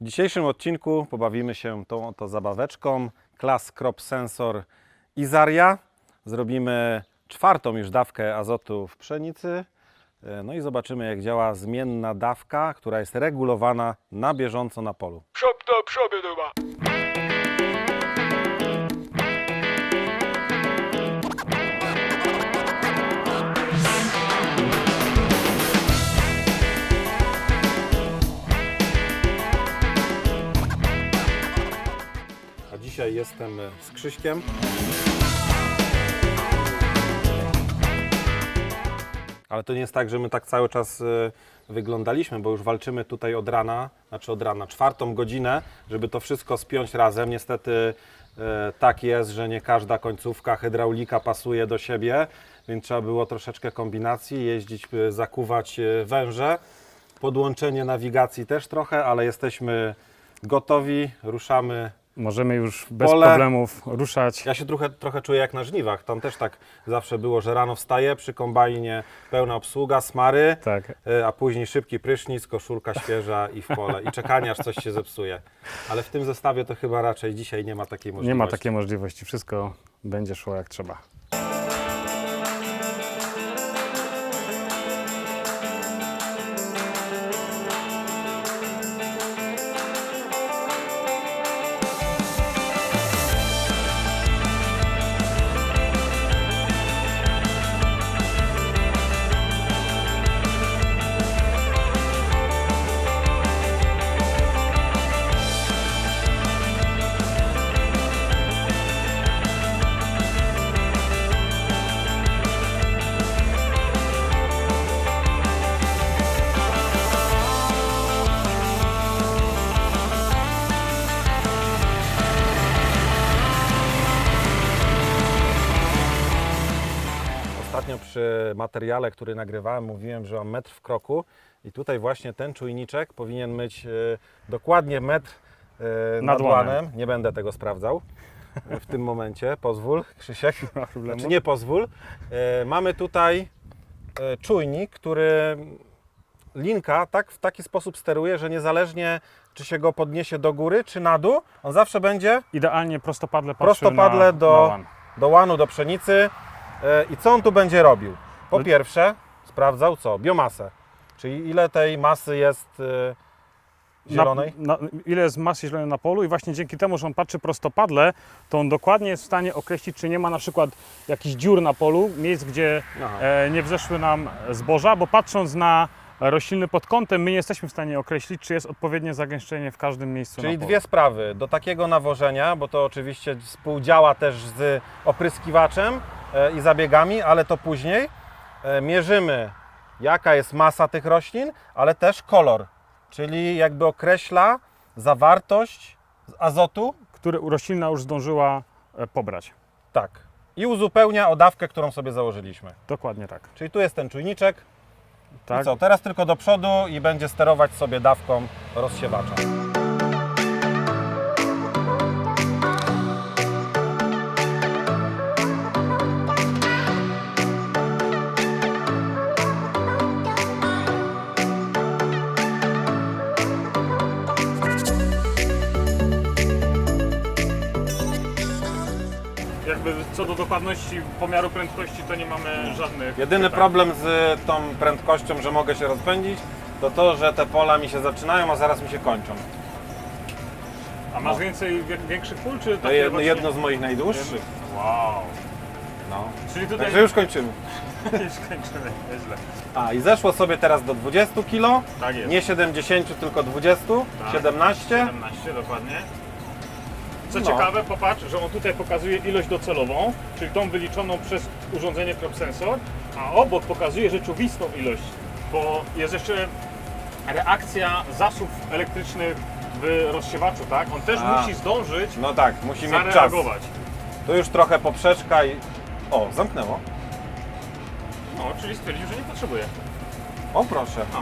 W dzisiejszym odcinku pobawimy się tą oto zabaweczką Class Crop Sensor Izaria. Zrobimy czwartą już dawkę azotu w pszenicy. E, No i zobaczymy jak działa zmienna dawka, która jest regulowana na bieżąco na polu. Szop to przobie duma. Dzisiaj jestem e, z Krzyśkiem. Ale to nie jest tak, że my tak cały czas e, wyglądaliśmy, bo już walczymy tutaj od rana, znaczy od rana, czwartą godzinę, żeby to wszystko spiąć razem. Niestety e, tak jest, że nie każda końcówka hydraulika pasuje do siebie, więc trzeba było troszeczkę kombinacji, jeździć, zakuwać węże. Podłączenie nawigacji też trochę, ale jesteśmy gotowi, ruszamy Możemy już bez Pole. problemów ruszać. ja się trochę, trochę czuję jak na żniwach. Tam też tak zawsze było, że rano wstaję, przy kombajnie pełna obsługa, smary, Tak. y, a później szybki prysznic, koszulka świeża i w pole. I czekanie, aż coś się zepsuje. Ale w tym zestawie to chyba raczej dzisiaj nie ma takiej możliwości. Nie ma takiej możliwości. Wszystko będzie szło jak trzeba. Przy materiale, który nagrywałem, mówiłem, że mam metr w kroku i tutaj właśnie ten czujniczek powinien mieć y, dokładnie metr y, nad Nad łanem. łanem. Nie będę tego sprawdzał w tym momencie. Pozwól, Krzysiek. Nie problemu. Znaczy nie pozwól. E, mamy tutaj e, czujnik, który linka tak, w taki sposób steruje, że niezależnie czy się go podniesie do góry, czy na dół, on zawsze będzie Idealnie prostopadle prostopadle na, do, na do łanu, do pszenicy. E, I co on tu będzie robił? Po No- pierwsze, sprawdzał co? Biomasę. Czyli ile tej masy jest e, zielonej? Na, na, ile jest masy zielonej na polu i właśnie dzięki temu, że on patrzy prostopadle, to on dokładnie jest w stanie określić, czy nie ma na przykład jakichś dziur na polu, miejsc, gdzie e, nie wzeszły nam zboża, bo patrząc na rośliny pod kątem, my nie jesteśmy w stanie określić, czy jest odpowiednie zagęszczenie w każdym miejscu Czyli na polu. dwie sprawy. Do takiego nawożenia, bo to oczywiście współdziała też z opryskiwaczem i zabiegami, ale to później e, mierzymy, jaka jest masa tych roślin, ale też kolor, czyli jakby określa zawartość azotu, który roślina już zdążyła e, pobrać. tak, i uzupełnia o dawkę, którą sobie założyliśmy. Dokładnie tak. Czyli tu jest ten czujniczek. tak. I co, teraz tylko do przodu i będzie sterować sobie dawką rozsiewacza. Do dokładności pomiaru prędkości, to nie mamy żadnych. Jedyny pytań. problem z tą prędkością, że mogę się rozpędzić, to to, że te pola mi się zaczynają, a zaraz mi się kończą. A masz więcej wie- większych pól, czy To takie jedno, właśnie- jedno z moich najdłuższych. Wow. No. Czyli tutaj Także już kończymy. już kończymy. Nieźle. A i zeszło sobie teraz do 20 kg, Tak jest. nie 70, tylko 20, Tak. 17. 17 dokładnie. Co No. ciekawe, popatrz, że on tutaj pokazuje ilość docelową, czyli tą wyliczoną przez urządzenie Crop Sensor, a obok pokazuje rzeczywistą ilość, bo jest jeszcze reakcja zasób elektrycznych w rozsiewaczu, tak? On też A. musi zdążyć No tak, musi mieć czas. zareagować. Tu już trochę poprzeczka i... O, zamknęło. No, czyli stwierdził, że nie potrzebuje. O proszę. No.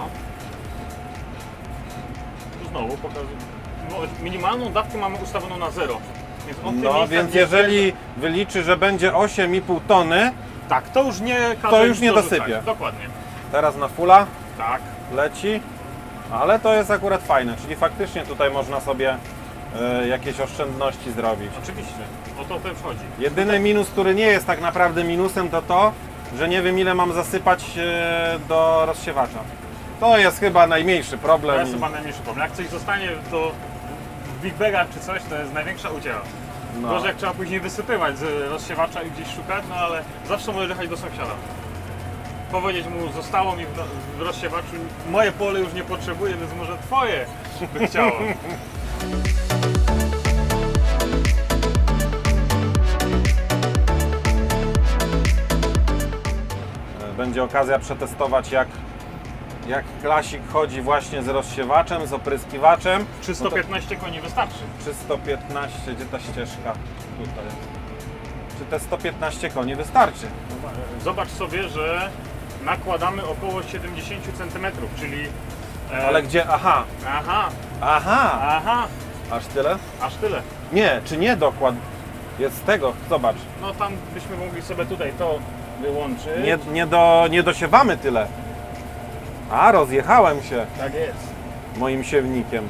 Tu znowu pokazuje. No, minimalną dawkę mamy ustawioną na zero. Więc on w tym No miejscu więc nie- jeżeli wyliczy, że będzie 8,5 tony, Tak, to już nie każe To już nic nie dorzucać. dosypie. Dokładnie. teraz na fula Tak. leci. Ale to jest akurat fajne, czyli faktycznie tutaj można sobie e, jakieś oszczędności zrobić. Oczywiście, o to też chodzi. Jedyny minus, który nie jest tak naprawdę minusem, to to, że nie wiem ile mam zasypać e, do rozsiewacza. To jest chyba najmniejszy To problem. jest chyba najmniejszy problem. Jak coś zostanie to Big Bagach czy coś, to jest największa uciera. No. Gorzej jak trzeba później wysypywać z rozsiewacza i gdzieś szukać, no ale zawsze możesz jechać do sąsiada. Powiedzieć mu, zostało mi w, w rozsiewaczu, moje pole już nie potrzebuje, więc może twoje by chciało. Będzie okazja przetestować jak, jak klasik chodzi właśnie z rozsiewaczem, z opryskiwaczem. Czy 115 koni wystarczy? Czy 115, gdzie ta ścieżka? Tutaj. Czy te 115 koni wystarczy? Zobacz sobie, że nakładamy około 70 cm, czyli... e, Ale gdzie? Aha, Aha, aha, aha, aż tyle? aż tyle. Nie, czy nie dokład? Jest tego, zobacz. No tam byśmy mogli sobie tutaj to wyłączyć. Nie, nie, do, nie dosiewamy tyle. A, rozjechałem się Tak jest. moim siewnikiem.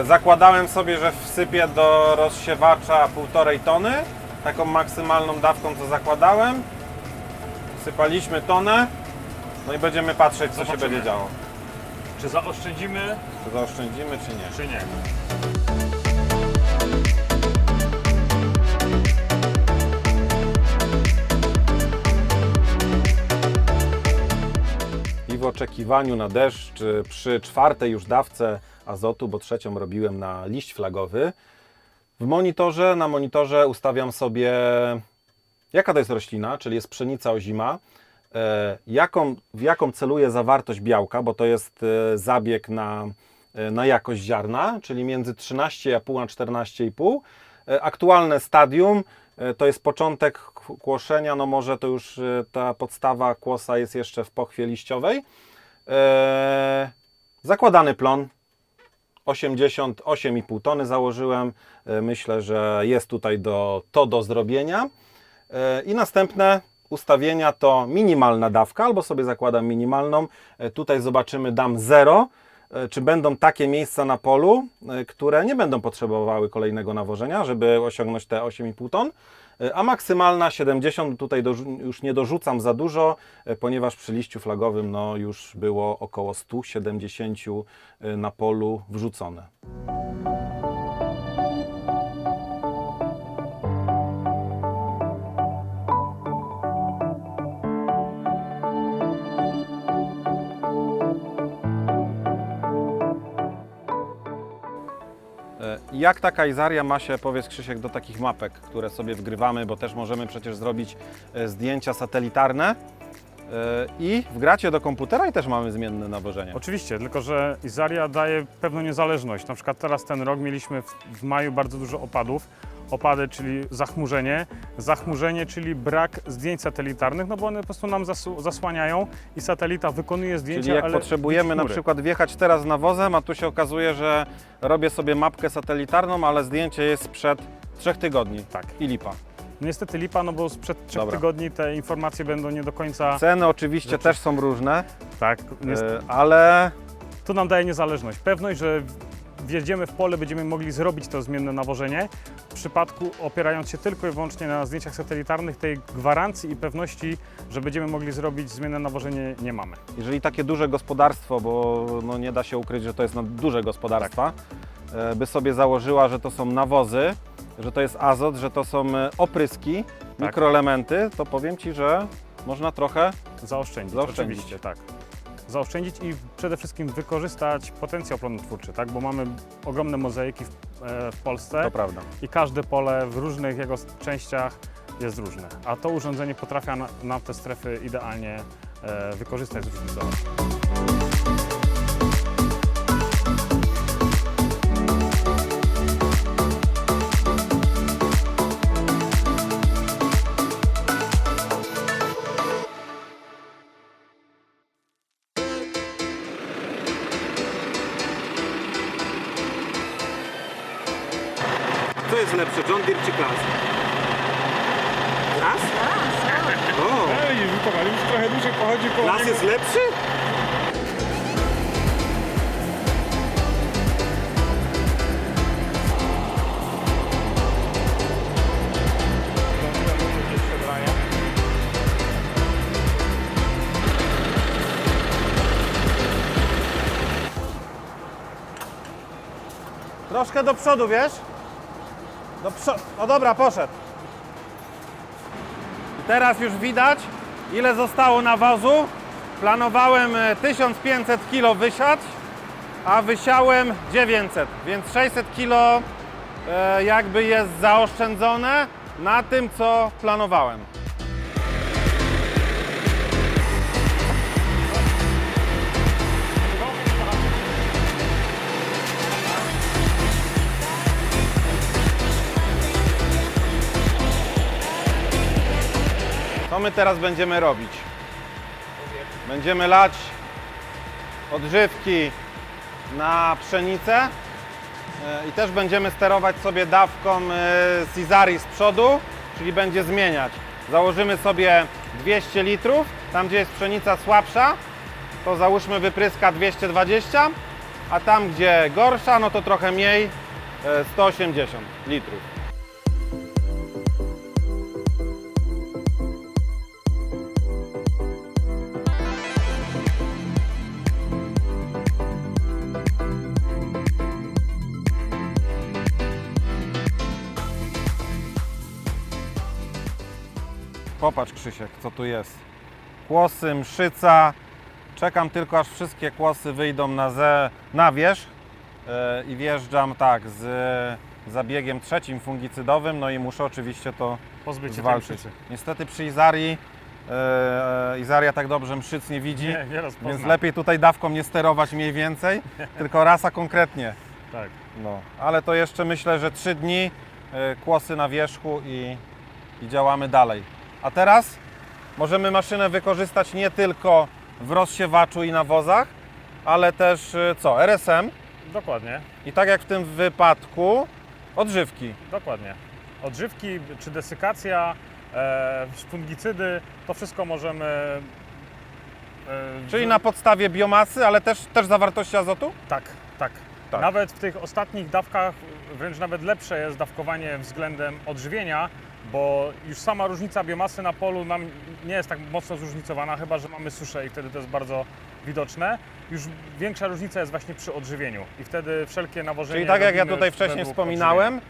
E, Zakładałem sobie, że wsypię do rozsiewacza półtorej tony, taką maksymalną dawką co zakładałem. Wsypaliśmy tonę, no i będziemy patrzeć co się będzie działo. Czy zaoszczędzimy, Czy zaoszczędzimy czy nie. czy nie? I w oczekiwaniu na deszcz y, przy czwartej już dawce azotu, bo trzecią robiłem na liść flagowy, w monitorze, na monitorze ustawiam sobie jaka to jest roślina, czyli jest pszenica ozima, e, jaką, w jaką celuje zawartość białka, bo to jest e, zabieg na, e, na jakość ziarna, czyli między 13,5 a 14,5. E, Aktualne stadium e, to jest początek kłoszenia, no może to już e, ta podstawa kłosa jest jeszcze w pochwie liściowej. E, Zakładany plon 88,5 tony założyłem. E, Myślę, że jest tutaj do, to do zrobienia. E, I następne ustawienia to minimalna dawka, albo sobie zakładam minimalną. E, Tutaj zobaczymy, dam 0. E, Czy będą takie miejsca na polu, e, które nie będą potrzebowały kolejnego nawożenia, żeby osiągnąć te 8,5 ton, a maksymalna 70. Tutaj już nie dorzucam za dużo, ponieważ przy liściu flagowym no, już było około 170 e, na polu wrzucone. Jak ta kajzaria ma się, powiedz Krzysiek, do takich mapek, które sobie wgrywamy, bo też możemy przecież zrobić e, zdjęcia satelitarne e, i wgracie do komputera i też mamy zmienne nawożenie. Oczywiście, tylko że Izaria daje pewną niezależność. Na przykład teraz ten rok mieliśmy w, w maju bardzo dużo opadów. Opady, czyli zachmurzenie. Zachmurzenie, czyli brak zdjęć satelitarnych, no bo one po prostu nam zasu- zasłaniają i satelita wykonuje zdjęcia, Czyli jak ale potrzebujemy widzi na chmury. przykład wjechać teraz nawozem, a tu się okazuje, że robię sobie mapkę satelitarną, ale zdjęcie jest sprzed trzech tygodni. Tak. I lipa. Niestety lipa, no bo sprzed trzech Dobra. tygodni te informacje będą nie do końca... Ceny oczywiście Rzeczy- też są różne, Tak, niest- e, ale to nam daje niezależność. Pewność, że wjedziemy w pole, będziemy mogli zrobić to zmienne nawożenie. W przypadku opierając się tylko i wyłącznie na zdjęciach satelitarnych, tej gwarancji i pewności, że będziemy mogli zrobić zmienne nawożenie, nie mamy. jeżeli takie duże gospodarstwo, bo no nie da się ukryć, że to jest no duże gospodarstwa, e, by sobie założyła, że to są nawozy, że to jest azot, że to są e, opryski, Tak. mikroelementy, to powiem Ci, że można trochę Zaoszczędzić, Zaoszczędzić. oczywiście, tak. Zaoszczędzić i przede wszystkim wykorzystać potencjał plonotwórczy, tak? bo mamy ogromne mozaiki w, e, w Polsce To prawda. i każde pole w różnych jego częściach jest różne. A to urządzenie potrafi na, nam te strefy idealnie e, wykorzystać, zróżnicować. Do przodu, wiesz? Do przodu. No dobra, poszedł. I teraz już widać, ile zostało nawozu. Planowałem e, 1500 kg wysiać, a wysiałem 900, więc 600 kg e, jakby jest zaoszczędzone na tym, co planowałem. Co my teraz będziemy robić? Będziemy lać odżywki na pszenicę e, i też będziemy sterować sobie dawką e, z Izari z przodu, czyli będzie zmieniać. Założymy sobie 200 litrów, tam gdzie jest pszenica słabsza, to załóżmy wypryska 220, a tam gdzie gorsza, no to trochę mniej, e, 180 litrów. Popatrz Krzysiek, co tu jest. Kłosy, mszyca. Czekam tylko aż wszystkie kłosy wyjdą na, ze, na wierzch e, i wjeżdżam tak z zabiegiem trzecim fungicydowym, no i muszę oczywiście to Pozbyć zwalczyć. Niestety przy Izarii e, e, Izaria tak dobrze mszyc nie widzi, Nie, nie więc lepiej tutaj dawką nie sterować mniej więcej, tylko rasa konkretnie. Tak. No, ale to jeszcze myślę, że trzy dni, kłosy na wierzchu i, i działamy dalej. A teraz możemy maszynę wykorzystać nie tylko w rozsiewaczu i nawozach, ale też y, co, RSM Dokładnie, i tak jak w tym wypadku, odżywki. dokładnie. Odżywki czy desykacja, e, fungicydy, to wszystko możemy... E, Czyli na podstawie biomasy, ale też, też zawartości azotu? Tak, tak. Tak. Nawet w tych ostatnich dawkach wręcz nawet lepsze jest dawkowanie względem odżywienia, bo już sama różnica biomasy na polu nam nie jest tak mocno zróżnicowana, chyba że mamy suszę i wtedy to jest bardzo widoczne. Już większa różnica jest właśnie przy odżywieniu i wtedy wszelkie nawożenie Czyli tak jak ja tutaj wcześniej wspominałem, y,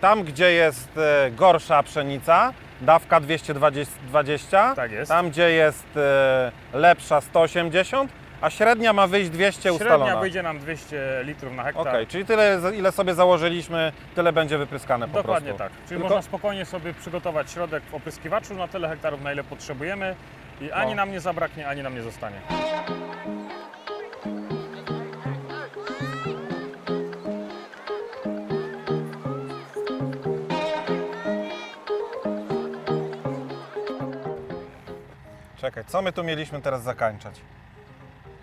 tam gdzie jest y, gorsza pszenica, dawka 220, Tak tam gdzie jest y, lepsza 180, a średnia ma wyjść 200 Średnia ustalona. wyjdzie nam 200 litrów na hektar. Okej, czyli tyle ile sobie założyliśmy, tyle będzie wypryskane po Dokładnie prostu. tak. Czyli Tylko- można spokojnie sobie przygotować środek w opryskiwaczu na tyle hektarów, na ile potrzebujemy i ani No. nam nie zabraknie, ani nam nie zostanie. Czekaj, co my tu mieliśmy teraz zakańczać?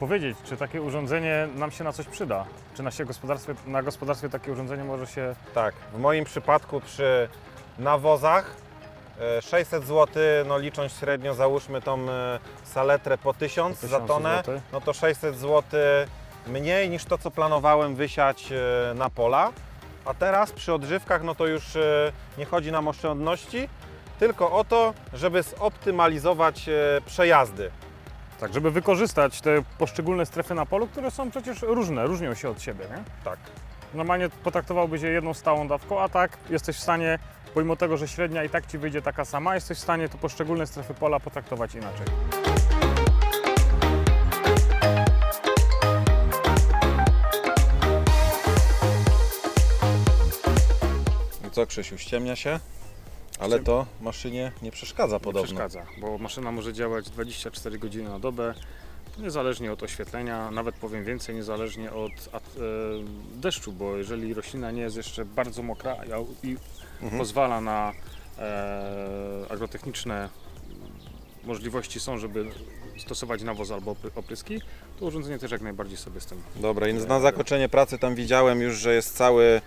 Powiedzieć, czy takie urządzenie nam się na coś przyda? Czy na, się gospodarstwie, na gospodarstwie takie urządzenie może się... Tak, w moim przypadku przy nawozach e, 600 zł, no licząc średnio, załóżmy tą e, saletrę po 1000 Po za 1000 tonę, złotych. no to 600 zł mniej niż to, co planowałem wysiać e, na pola. A teraz przy odżywkach, no to już e, nie chodzi nam o oszczędności, tylko o to, żeby zoptymalizować e, przejazdy. Tak, żeby wykorzystać te poszczególne strefy na polu, które są przecież różne, różnią się od siebie, nie? Tak. Normalnie potraktowałby się jedną stałą dawką, a tak jesteś w stanie, pomimo tego, że średnia i tak Ci wyjdzie taka sama, jesteś w stanie te poszczególne strefy pola potraktować inaczej. I co Krzysiu, ściemnia się? Ale to maszynie nie przeszkadza Nie podobno. przeszkadza, bo maszyna może działać 24 godziny na dobę, niezależnie od oświetlenia, nawet powiem więcej, niezależnie od e, deszczu, bo jeżeli roślina nie jest jeszcze bardzo mokra i, i Mhm. pozwala na e, agrotechniczne możliwości są, żeby stosować nawóz albo opry- opryski, to urządzenie też jak najbardziej sobie z tym Dobra, więc na zakończenie pracy tam widziałem już, że jest cały,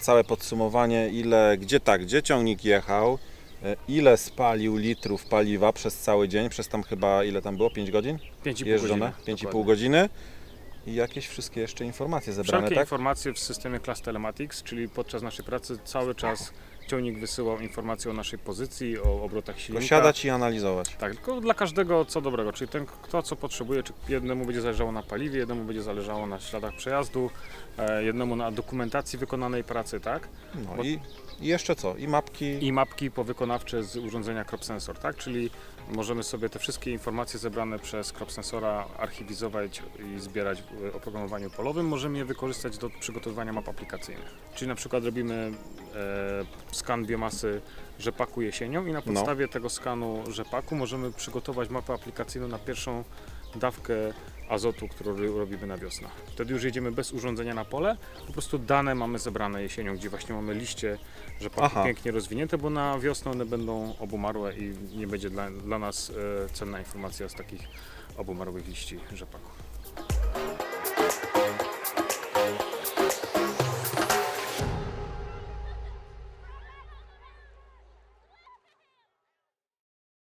całe podsumowanie, ile, gdzie tak, gdzie ciągnik jechał, e, ile spalił litrów paliwa przez cały dzień, przez tam chyba, ile tam było, 5 godzin 5,5 jeżdżone? godziny. 5,5 dokładnie. godziny i jakieś wszystkie jeszcze informacje zebrane, Wszelkie tak? informacje w systemie Class Telematics, czyli podczas naszej pracy cały czas ciągnik wysyłał informacje o naszej pozycji, o obrotach silnika. siadać i analizować. Tak, tylko dla każdego co dobrego, czyli ten kto co potrzebuje, czy jednemu będzie zależało na paliwie, jednemu będzie zależało na śladach przejazdu, e, jednemu na dokumentacji wykonanej pracy, tak? No Bo- i, i jeszcze co? I mapki. I mapki powykonawcze z urządzenia Crop Sensor, tak? Czyli możemy sobie te wszystkie informacje zebrane przez Crop Sensora archiwizować i zbierać w oprogramowaniu polowym. Możemy je wykorzystać do przygotowywania map aplikacyjnych. Czyli na przykład robimy e, skan biomasy rzepaku jesienią i na No. podstawie tego skanu rzepaku możemy przygotować mapę aplikacyjną na pierwszą dawkę azotu, którą ro- robimy na wiosnę. Wtedy już jedziemy bez urządzenia na pole, po prostu dane mamy zebrane jesienią, gdzie właśnie mamy liście rzepaku Aha. pięknie rozwinięte, bo na wiosnę one będą obumarłe i nie będzie dla, dla nas e, cenna informacja z takich obumarłych liści rzepaku.